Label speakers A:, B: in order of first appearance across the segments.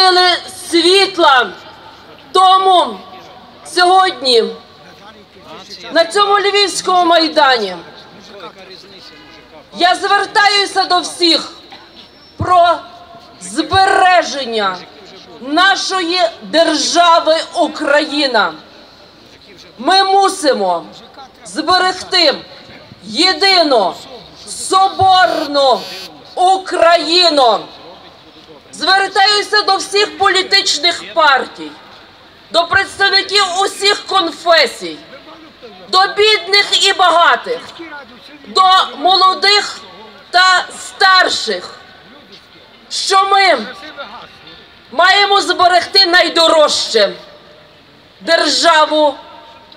A: сили світла. Тому сьогодні на цьому Львівському майдані я звертаюся до всіх про збереження нашої держави Україна. Ми мусимо зберегти єдину соборну Україну. Звертаюся до всіх політичних партій, до представників усіх конфесій, до бідних і багатих, до молодих та старших, що ми маємо зберегти найдорожче державу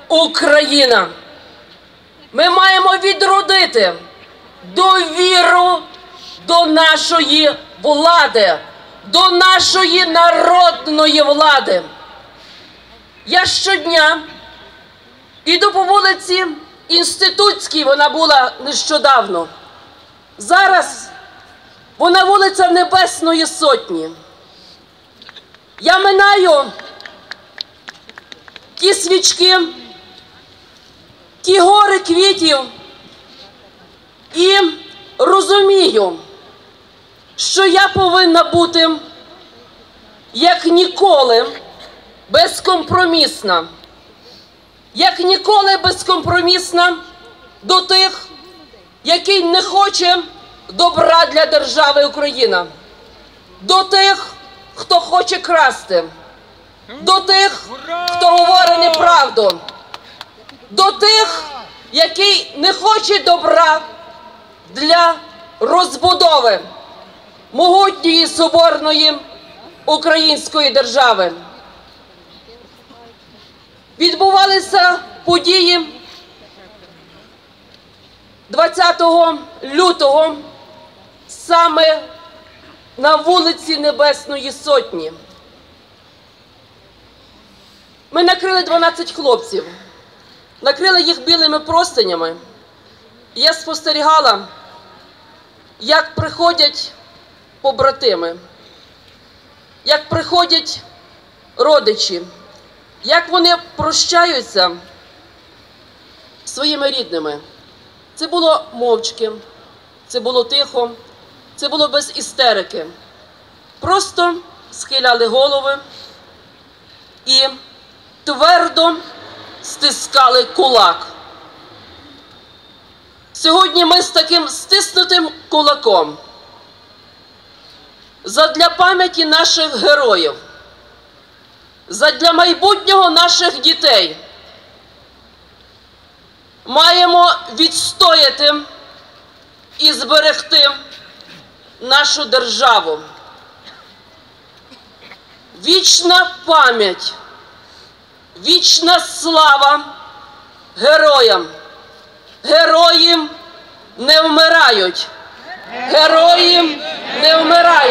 A: Україна. Ми маємо відродити довіру до нашої влади, до нашої народної влади. Я щодня іду по вулиці Інститутській, вона була нещодавно. Зараз вона вулиця Небесної Сотні. Я минаю ті свічки, ті гори квітів і розумію, що я повинна бути як ніколи безкомпромісна, як ніколи безкомпромісна до тих, який не хоче добра для держави Україна, до тих, хто хоче красти, до тих, хто говорить неправду, до тих, який не хоче добра для розбудови могутньої соборної української держави. Відбувалися події 20 лютого саме на вулиці Небесної Сотні. Ми накрили 12 хлопців, накрили їх білими простинями. Я спостерігала, як приходять побратими, як приходять родичі, як вони прощаються своїми рідними. Це було мовчки, це було тихо, це було без істерики. Просто схиляли голови і твердо стискали кулак. Сьогодні ми з таким стиснутим кулаком задля пам'яті наших героїв, задля майбутнього наших дітей маємо відстояти і зберегти нашу державу. Вічна пам'ять, вічна слава героям. Герої не вмирають. Герої не вмирають.